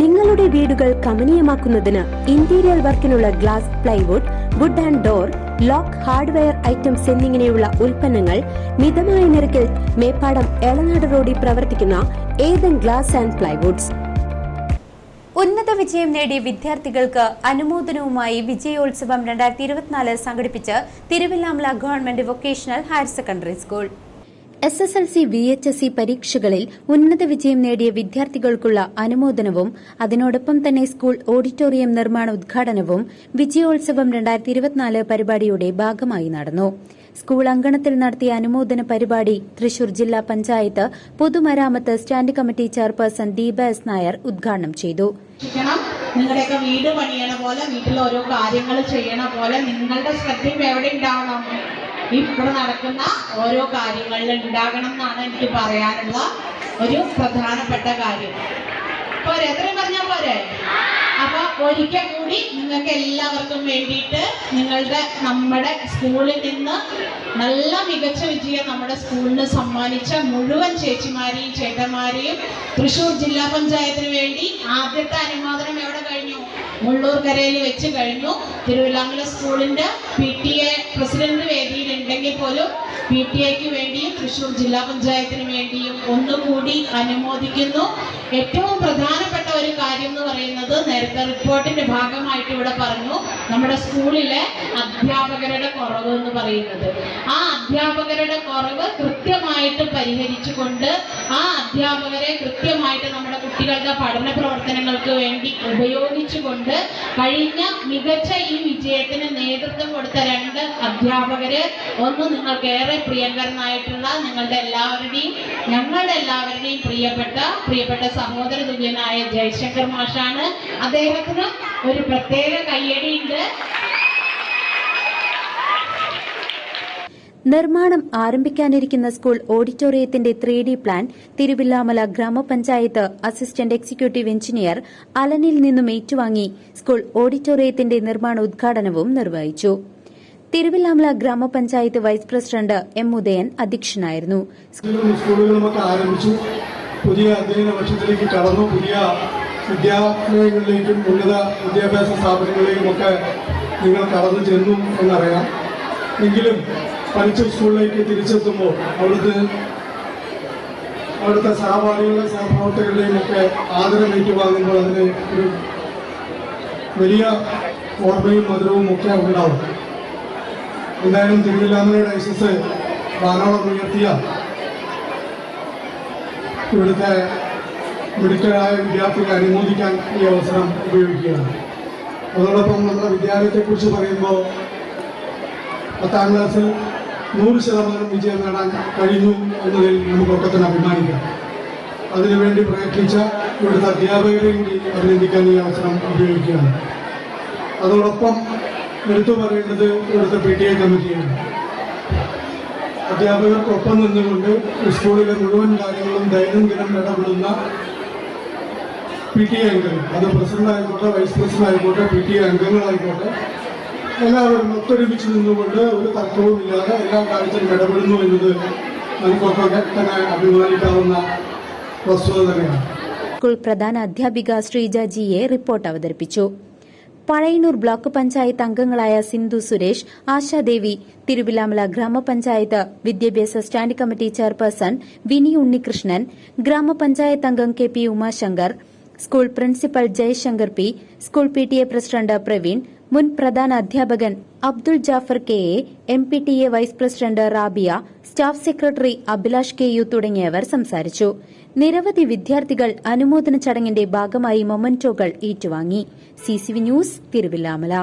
നിങ്ങളുടെ വീടുകൾ കമനീയമാക്കുന്നതിന് interior വർക്കിനുള്ള glass plywood wood and door lock hardware items എന്നിങ്ങനെയുള്ള ഉൽപ്പന്നങ്ങൾ മിതമായ നിരക്കിൽ മേപ്പാടം എളനാട് റോഡിൽ പ്രവർത്തിക്കുന്ന ഏതൻ ഗ്ലാസ് ആൻഡ് പ്ലൈവുഡ്സ് ഉന്നത വിജയം നേടിയ വിദ്യാർത്ഥികൾക്ക് അനുമോദനവുമായി വിജയോത്സവം രണ്ടായിരത്തി ഇരുപത്തിനാല് സംഘടിപ്പിച്ച് Thiruvilwamala government vocational higher secondary school. S S L C V H S C പരീക്ഷകളിൽ ഉന്നത വിജയം നേടിയ വിദ്യാർത്ഥികൾക്കുള്ള അനുമോദനവും അതിനോടൊപ്പം തന്നെ സ്കൂൾ ഓഡിറ്റോറിയം നിർമ്മാണ ഉദ്ഘാടനവും വിജയോത്സവം രണ്ടായിരത്തി ഇരുപത്തിനാല് പരിപാടിയുടെ ഭാഗമായി നടന്നു. സ്കൂൾ അങ്കണത്തിൽ നടത്തിയ അനുമോദന പരിപാടി തൃശൂർ ജില്ലാ പഞ്ചായത്ത് പൊതുമരാമത്ത് stand committee chairperson Deepa S Nair ഉദ്ഘാടനം ചെയ്തു. നിങ്ങളുടെയൊക്കെ വീട് പണിയണ പോലെ വീട്ടിൽ ഓരോ കാര്യങ്ങൾ ചെയ്യണ പോലെ നിങ്ങളുടെ ശ്രദ്ധയും എവിടെ ഉണ്ടാവണം? ഇവിടെ നടക്കുന്ന ഓരോ കാര്യങ്ങളിൽ ഉണ്ടാകണം എന്നാണ് എനിക്ക് പറയാനുള്ള ഒരു പ്രധാനപ്പെട്ട കാര്യം. പോരെ? എത്രയും പറഞ്ഞാൽ പോരെ? അപ്പൊ ഒരിക്കൽ കൂടി നിങ്ങൾക്ക് എല്ലാവർക്കും വേണ്ടിയിട്ട് നിങ്ങളുടെ നമ്മുടെ സ്കൂളിൽ നിന്ന് നല്ല മികച്ച വിജയം നമ്മുടെ സ്കൂളിന് സമ്മാനിച്ച മുഴുവൻ ചേച്ചിമാരെയും ചേട്ടന്മാരെയും തൃശൂർ ജില്ലാ പഞ്ചായത്തിന് വേണ്ടി ആദ്യത്തെ അനുമോദനം എവിടെ കഴിഞ്ഞു? മുള്ളൂർക്കരയിൽ വെച്ച് കഴിഞ്ഞു. തിരുവില്ലാമല സ്കൂളിന്റെ പി ടി എ പ്രസിഡന്റ് ഉണ്ടെങ്കിൽ പോലും പി ടി എക്ക് വേണ്ടിയും തൃശൂർ ജില്ലാ പഞ്ചായത്തിന് വേണ്ടിയും ഒന്നുകൂടി അനുമോദിക്കുന്നു. ഏറ്റവും പ്രധാനപ്പെട്ട ഒരു കാര്യം എന്ന് പറയുന്നത് നേരത്തെ റിപ്പോർട്ടിന്റെ ഭാഗമായിട്ട് ഇവിടെ പറഞ്ഞു നമ്മുടെ സ്കൂളിലെ അധ്യാപകരുടെ കുറവ് എന്ന് പറയുന്നത്. ആ അധ്യാപകരുടെ കുറവ് കൃത്യമായിട്ട് പരിഹരിച്ചുകൊണ്ട് ആ അധ്യാപകരെ കൃത്യമായിട്ട് നമ്മുടെ കുട്ടികളുടെ പഠന പ്രവർത്തനങ്ങൾക്ക് വേണ്ടി ഉപയോഗിച്ചുകൊണ്ട് കഴിഞ്ഞ മികച്ച ഈ വിജയത്തിന് നേതൃത്വം കൊടുത്ത രണ്ട് അധ്യാപകര് ഒന്ന് നിങ്ങൾക്ക് ഏറെ പ്രിയങ്കരനായിട്ടുള്ള നിങ്ങളുടെ എല്ലാവരുടെയും ഞങ്ങളുടെ എല്ലാവരുടെയും പ്രിയപ്പെട്ട പ്രിയപ്പെട്ട സഹോദര തുല്യനായ ജയശങ്കർ മാഷാണ്. അദ്ദേഹത്തിന് ഒരു പ്രത്യേക കയ്യടിയുണ്ട്. നിർമ്മാണം ആരംഭിക്കാനിരിക്കുന്ന സ്കൂൾ ഓഡിറ്റോറിയത്തിന്റെ ത്രീ ഡി പ്ലാൻ തിരുവില്ലാമല ഗ്രാമപഞ്ചായത്ത് അസിസ്റ്റന്റ് എക്സിക്യൂട്ടീവ് എഞ്ചിനീയർ അലനിൽ നിന്നും ഏറ്റുവാങ്ങി സ്കൂൾ ഓഡിറ്റോറിയത്തിന്റെ നിർമ്മാണ ഉദ്ഘാടനവും നിർവഹിച്ചു. തിരുവില്ലാമല ഗ്രാമപഞ്ചായത്ത് വൈസ് പ്രസിഡന്റ് എം ഉദയൻ അധ്യക്ഷനായിരുന്നു. പുതിയ അധ്യയന വർഷത്തിലേക്ക് കടന്നു. പുതിയ വിദ്യാലയങ്ങളിലേക്കും ഉന്നത വിദ്യാഭ്യാസ സ്ഥാപനങ്ങളിലേക്കും ഒക്കെ നിങ്ങൾ കടന്നു ചെന്നു എന്നറിയാം. എങ്കിലും പഠിച്ച സ്കൂളിലേക്ക് തിരിച്ചെത്തുമ്പോൾ അവിടുത്തെ അവിടുത്തെ സഹപാഠികളുടെ സഹപ്രവർത്തകരുടെയും ഒക്കെ ആദരം ഏറ്റുവാങ്ങുമ്പോൾ അതിന് ഒരു വലിയ ഓർമ്മയും മധുരവും ഒക്കെ ഉണ്ടാവും. എന്തായാലും തിരുവില്ലാമലയുടെ ഐസസ് വാനോളം ഉയർത്തിയ ഇവിടുത്തെ മിടുക്കരായ വിദ്യാർത്ഥികളെ അനുമോദിക്കാൻ ഈ അവസരം ഉപയോഗിക്കുകയാണ്. അതോടൊപ്പം നമ്മുടെ വിദ്യാലയത്തെക്കുറിച്ച് പറയുമ്പോൾ പത്താം ക്ലാസ്സിൽ നൂറ് ശതമാനം വിജയം നേടാൻ കഴിഞ്ഞു എന്നതിൽ നമുക്കൊക്കെ തന്നെ അഭിമാനിക്കാം. അതിനുവേണ്ടി പ്രയത്നിച്ച ഇവിടുത്തെ അധ്യാപകരെ കൂടി അഭിനന്ദിക്കാൻ ഈ അവസരം ഉപയോഗിക്കുകയാണ്. അതോടൊപ്പം എടുത്തു പറയേണ്ടത് ഇവിടുത്തെ പി ടി എ കമ്മിറ്റിയാണ്. അധ്യാപകർക്കൊപ്പം നിന്നുകൊണ്ട് സ്കൂളിലെ മുഴുവൻ കാര്യങ്ങളും ദൈനംദിനം ഇടപെടുന്ന പി ടി എ അംഗങ്ങൾ അത് പ്രസിഡന്റ് ആയിക്കോട്ടെ വൈസ് പ്രസിഡന്റ് ആയിക്കോട്ടെ പി ടി എ അംഗങ്ങളായിക്കോട്ടെ എല്ലാവരും ഒത്തൊരുമിച്ച് നിന്നുകൊണ്ട് ഒരു തർക്കവുമില്ലാതെ എല്ലാ കാര്യത്തിലും ഇടപെടുന്നു എന്നത് നമുക്കൊക്കെ തന്നെ അഭിമാനിക്കാവുന്ന വസ്തുത തന്നെയാണ്. സ്കൂൾ പ്രധാന അധ്യാപിക ശ്രീജ ജിയെ റിപ്പോർട്ട് അവതരിപ്പിച്ചു. പഴയന്നൂർ ബ്ലോക്ക് പഞ്ചായത്ത് അംഗങ്ങളായ സിന്ധു സുരേഷ് ആശാദേവി തിരുവിലാമല ഗ്രാമപഞ്ചായത്ത് വിദ്യാഭ്യാസ stand committee chairperson Vini Unnikrishnan ഗ്രാമപഞ്ചായത്ത് അംഗം K P Umashankar school principal Jayashankar P school P T A president Praveen മുൻ പ്രധാന അധ്യാപകൻ Abdul Jafar K A M P T A vice president Rabia staff secretary Abhilash K U തുടങ്ങിയവർ സംസാരിച്ചു. നിരവധി വിദ്യാർത്ഥികൾ അനുമോദന ചടങ്ങിന്റെ ഭാഗമായി മൊമന്റോകൾ ഏറ്റുവാങ്ങി. C news Thiruvilwamala.